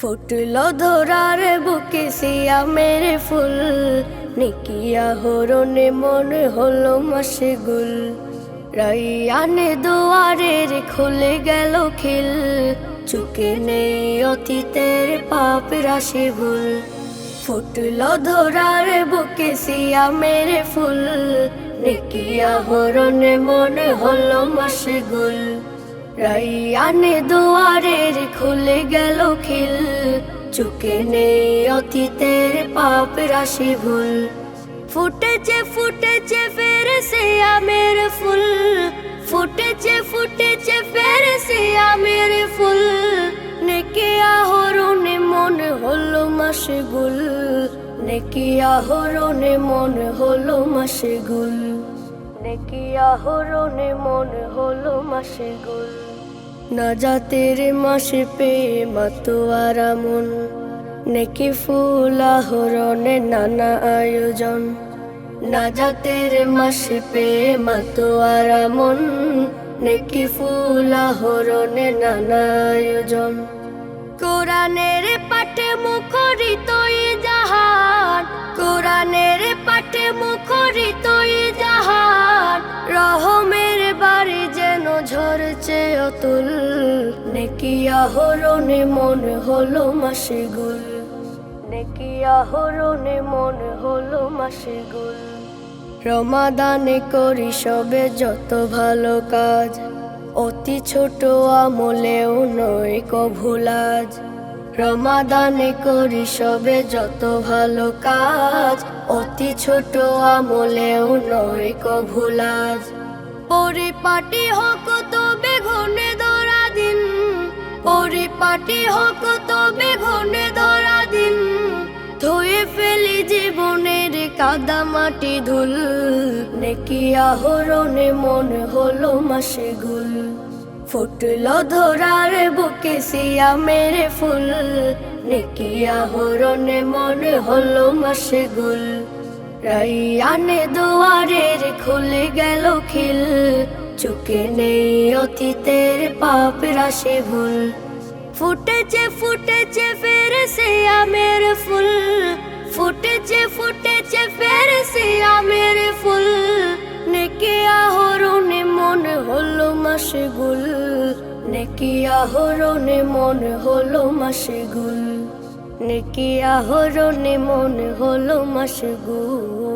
ফুটল ধরার বুকে সিয়া মেরে ফুল, নিকিয়া হরণে মনে হলো মাসে গুল রাইয়ানে দুয়ারের খুলে গেল খিল, চুকে নেই অতীতের পাপ রাশি ভুল। ফুটল ধরার বুকে সিয়া মেরে ফুল, নিকিয়া হরণে মনে হলো মাসে গুল রাইয়ানে দুয়ারের খুলে গেল খিল। চুকে নেই অতীতের পাপ রাশি ভুল। ফুটেছে ফুটেছে ফের সে আমের ফুল। ফুটেছে ফুটেছে ফের সে আমের ফুল। নেকে আহরণে মন হলো মাসে গুল নেকি আহরণে মন হলো মাসে গুল নেকি আহরণে মন হলো মাসে গুল? না জাতের মাসে পেয়ে মাতোয়ারা মন নেকি ফুল আহরণে নানা আয়োজন। না জাতের মাসে পেয়ে মাতোয়ারা মন নেকি ফুল আহরণে নানা আয়োজন। কোরআনের পাঠে মুখরিত জাহান। কোরআনের পাঠে মুখরিত নেকি আহরণে মন হলো মাসে গুল নেকি আহরণে মন হলো মাসে গুল রমাদানে করি সবে যত ভালো কাজ। অতি ছোট আমলেও নয় কভুলাজ রমাদানে করি সবে যত ভালো কাজ। অতি ছোট আমলেও নয় কভুলাজ পরিপাটি হোক তবে পরিপাটি হোক তবে ঘনে ধরা দিন। ধুয়ে ফেলি জীবনের কাদা মাটি ধুল। নেকি আহরণে মন হলো মাসে গুল। ফুটল ধরার বুকে সিয়া মেরে ফুল। নেকি আহরণে মন হলো মাসে গুল। রাইয়ানে দুয়ারের খুলে গেল খিল। চুকে নেই অতীতের পাপ রাশি ভুল। ফুটেছে ফুটেছে ফের সে আমের ফুল। ফুটেছে ফুটেছে ফের সে আমের ফুল। নেকি আহরণে মন হলো মাসে গুল নেকি আহরণে মন হলো মাসে গুল নেকি আহরণে মন হলো মাসে গুল